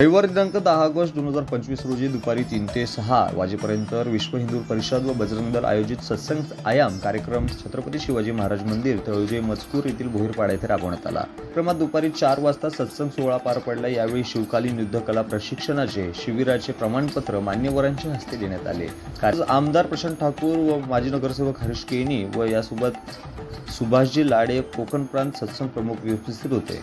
रविवार दिनांक दहा ऑगस्ट दोन हजार पंचवीस रोजी दुपारी तीन ते सहा वाजेपर्यंत विश्व हिंदू परिषद व बजरंग दल आयोजित सत्संग आयाम कार्यक्रम छत्रपती शिवाजी महाराज मंदिर तळजे मजकूर येथील भोईरपाडा येथे राबवण्यात आला. क्रमात दुपारी चार वाजता सत्संग सोहळा पार पडला. यावेळी शिवकालीन युद्धकला प्रशिक्षणाचे शिबिराचे प्रमाणपत्र मान्यवरांच्या हस्ते देण्यात आले. आमदार प्रशांत ठाकूर व माजी नगरसेवक हरीश केनी व यासोबत सुभाषजी लाडे कोकण प्रांत सत्संग प्रमुख उपस्थित होते.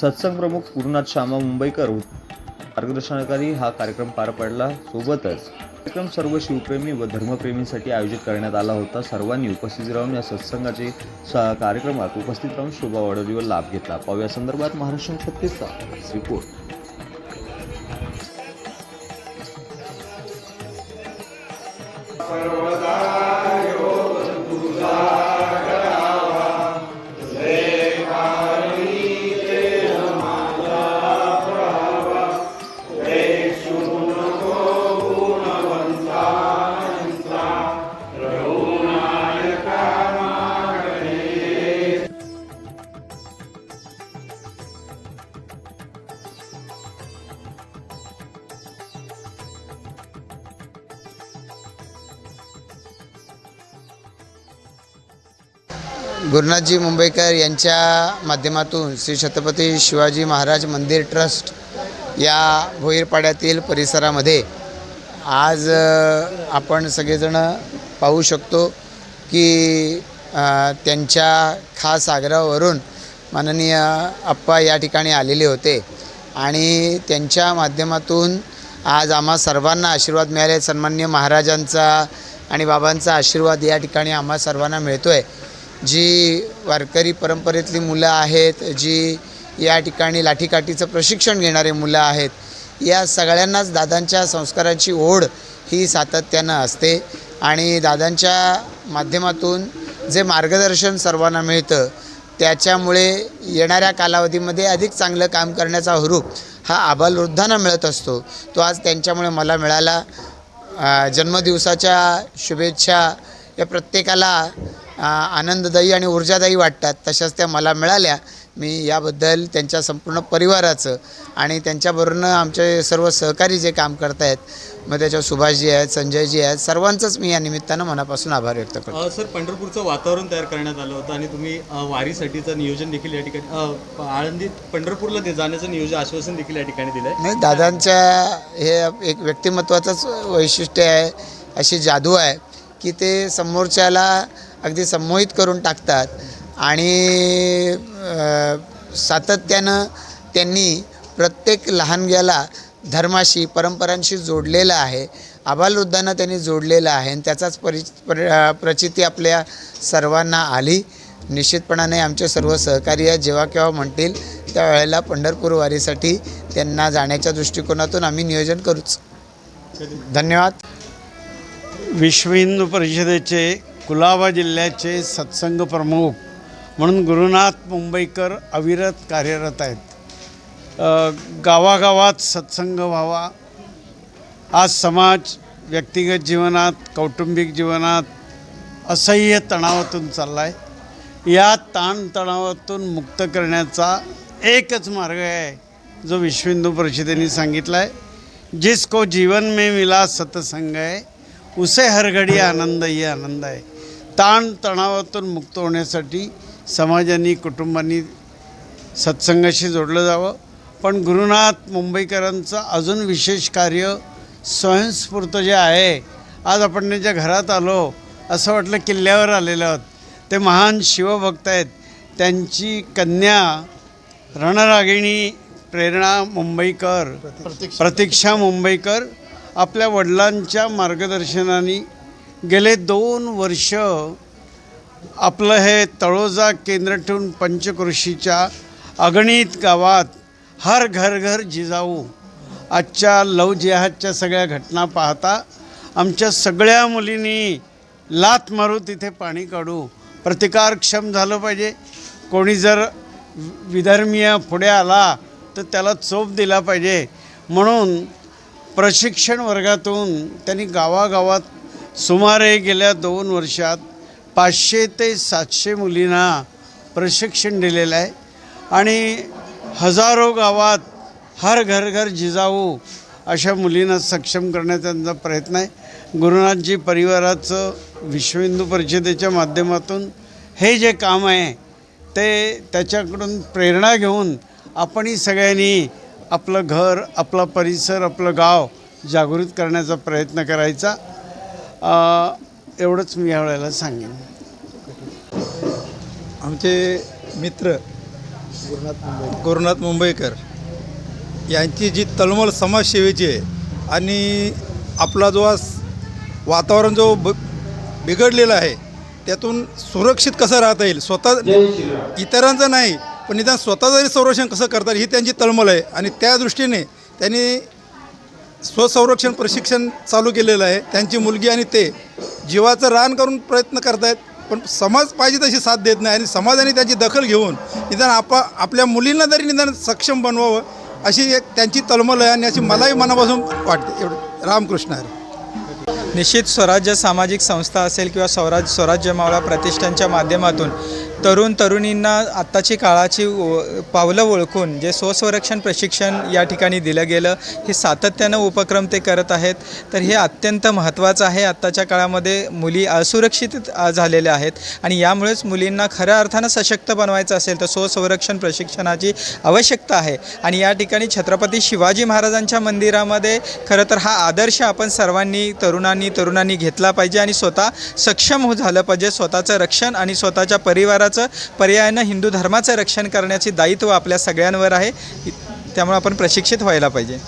सत्संग प्रमुख गुरुनाथ श्यामा मुंबईकर मार्गदर्शनाखाली हा कार्यक्रम पार पडला. सोबतच कार्यक्रम सर्व शिवप्रेमी व धर्मप्रेमींसाठी आयोजित करण्यात आला होता. सर्वांनी उपस्थित राहून या सत्संगाचे कार्यक्रमात उपस्थित राहून शोभा वाढवली व लाभ घेतला. पाहूया संदर्भात महाराष्ट्र छत्तीसचा रिपोर्ट. गुरुनाथजी मुंबईकर यांच्या माध्यमातून श्री छत्रपती शिवाजी महाराज मंदिर ट्रस्ट या भोईरपाड्यातील परिसरामध्ये आज आपण सगळेजणं पाहू शकतो की त्यांच्या खास आग्रहावरून माननीय अप्पा या ठिकाणी आलेले होते आणि त्यांच्या माध्यमातून आज आम्हा सर्वांना आशीर्वाद मिळाले. सन्मान्य महाराजांचा आणि बाबांचा आशीर्वाद या ठिकाणी आम्हा सर्वांना मिळतो आहे जी वारकरी परंपरेतली मुलं आहेत जी या ठिकाणी लाठीकाठीचं प्रशिक्षण घेणारे मुलं आहेत या सगळ्यांनाच दादांच्या संस्काराची ओढ ही सातत्यानं असते आणि दादांच्या माध्यमातून जे मार्गदर्शन सर्वांना मिळतं त्याच्यामुळे येणाऱ्या कालावधीमध्ये अधिक चांगलं काम करण्याचा हुरूप हा आबालवृद्धांना मिळत असतो. तो आज त्यांच्यामुळे मला मिळाला. जन्मदिवसाच्या शुभेच्छा या प्रत्येकाला आनंददायी आणि ऊर्जादायी वाटतात. तशाच त्या मला मिळाल्या. मी याबद्दल त्यांच्या संपूर्ण परिवाराचं आणि त्यांच्याबरोबरनं आमचे सर्व सहकारी जे काम करत आहेत मग त्याच्यावर सुभाषजी आहेत संजयजी आहेत सर्वांचंच मी या निमित्तानं मनापासून आभार व्यक्त करतो. सर पंढरपूरचं वातावरण तयार करण्यात आलं होतं आणि तुम्ही वारीसाठीचं नियोजन देखील या ठिकाणी अ, आळंदीत पंढरपूरला जाण्याचं नियोजन आश्वासन देखील या ठिकाणी दिलं आहे नाही दादांच्या हे एक व्यक्तिमत्वाचंच वैशिष्ट्य आहे अशी जादू आहे की ते समोरच्याला अगदी संमोहित करून टाकतात. आणि सातत्यानं त्यांनी प्रत्येक लहानग्याला धर्माशी परंपरांशी जोडलेलं आहे. आबालवृद्धांना त्यांनी जोडलेलं आहे आणि त्याचाच परि पर प्रचिती आपल्या सर्वांना आली. निश्चितपणाने आमचे सर्व सहकार्य जेव्हा केव्हा म्हणतील त्यावेळेला पंढरपूर वारीसाठी त्यांना जाण्याच्या दृष्टिकोनातून आम्ही नियोजन करूच. धन्यवाद. विश्व हिंदू परिषदेचे कुलाबा जिल्ह्याचे सत्संग प्रमुख म्हणून गुरुनाथ मुंबईकर अविरत कार्यरत आहेत. गावागावात सत्संग व्हावा. आज समाज व्यक्तिगत जीवनात कौटुंबिक जीवनात असह्य तणावातून चालला आहे या ताणतणावातून मुक्त करण्याचा एकच मार्ग आहे जो विश्व हिंदू परिषदेने सांगितला आहे जिसको जीवन में मिला सत्संग आहे उसे हर घडी आनंद ही आनंद आहे. ताण तणावातून मुक्त होण्यासाठी समाजाने कुटुंबांनी सत्संगाशी जोडलं जावं. पण गुरुनाथ मुंबईकरांचं अजून विशेष कार्य स्वयंस्फूर्त जे आहे आज आपण त्यांच्या घरात आलो असं वाटलं किल्ल्यावर आलेलो आहोत. ते महान शिवभक्त आहेत. त्यांची कन्या रणरागिणी प्रेरणा मुंबईकर प्रतीक्षा मुंबईकर आपल्या वडिलांच्या मार्गदर्शनाने गेले दोन वर्ष आपलं हे तळोजा केंद्र ठेवून पंचकृषीच्या अगणित गावात हर घर घर जिजाऊ आजच्या लव जिहादच्या सगळ्या घटना पाहता आमच्या सगळ्या मुलींनी लात मारू तिथे पाणी काढू. प्रतिकारक्षम झालं पाहिजे. कोणी जर विधर्मीय पुढे आला तर त्याला चोप दिला पाहिजे. म्हणून प्रशिक्षण वर्गातून त्यांनी गावागावात सुमारे गेल्या दोन वर्षात पाचशे ते सातशे मुलींना प्रशिक्षण दिलेलं आहे. आणि हजारो गावात हर घर घर जिजाऊ अशा मुलींना सक्षम करण्याचा त्यांचा प्रयत्न आहे. गुरुनाथजी परिवाराचं विश्व हिंदू परिषदेच्या माध्यमातून हे जे काम आहे ते त्याच्याकडून प्रेरणा घेऊन आपणही सगळ्यांनी आपलं घर आपला परिसर आपलं गाव जागृत करण्याचा प्रयत्न करायचा. एवढंच मी यावेळेला सांगेन. आमचे मित्र गुरुनाथ मुंबईकर यांची जी तळमळ समाजसेवेची आहे आणि आपला जो आज वातावरण जो ब बिघडलेला आहे त्यातून सुरक्षित कसं राहता येईल? स्वतः इतरांचं नाही पण निदान स्वतः जरी संरक्षण कसं करता येईल ही त्यांची तळमळ आहे. आणि त्या दृष्टीने त्यांनी स्वसंरक्षण प्रशिक्षण चालू केलेलं आहे. त्यांची मुलगी आणि ते जीवाचं रान करून प्रयत्न करतायत पण समाज पाहिजे तशी साथ देत नाही आणि समाजाने त्याची दखल घेऊन निदान आपा आपल्या मुलींना तरी निदान सक्षम बनवावं अशी एक त्यांची तळमळ आहे आणि अशी मलाही मनापासून वाटते. एवढं. रामकृष्ण हरी. निश्चित स्वराज्य सामाजिक संस्था असेल किंवा स्वराज स्वराज्य मावळा प्रतिष्ठानच्या माध्यमातून तरुण तरुणींना आत्ताची काळाची पावलं ओळखून जे स्वसंरक्षण प्रशिक्षण या ठिकाणी दिलं गेलं हे सातत्यानं उपक्रम ते करत आहेत. तर हे अत्यंत महत्त्वाचं आहे. आत्ताच्या काळामध्ये मुली असुरक्षित झालेल्या आहेत आणि यामुळेच मुलींना खऱ्या अर्थानं सशक्त बनवायचं असेल तर स्वसंरक्षण प्रशिक्षणाची आवश्यकता आहे. आणि या ठिकाणी छत्रपती शिवाजी महाराजांच्या मंदिरामध्ये खरं तर हा आदर्श आपण सर्वांनी तरुणांनी तरुणांनी घेतला पाहिजे आणि स्वतः सक्षम हो झालं पाहिजे. स्वतःचं रक्षण आणि स्वतःच्या परिवाराचं पर्यायानं हिंदू धर्माचं रक्षण करण्याचे दायित्व आपल्या सगळ्यांवर आहे. त्यामुळे आपण प्रशिक्षित व्हायला पाहिजे.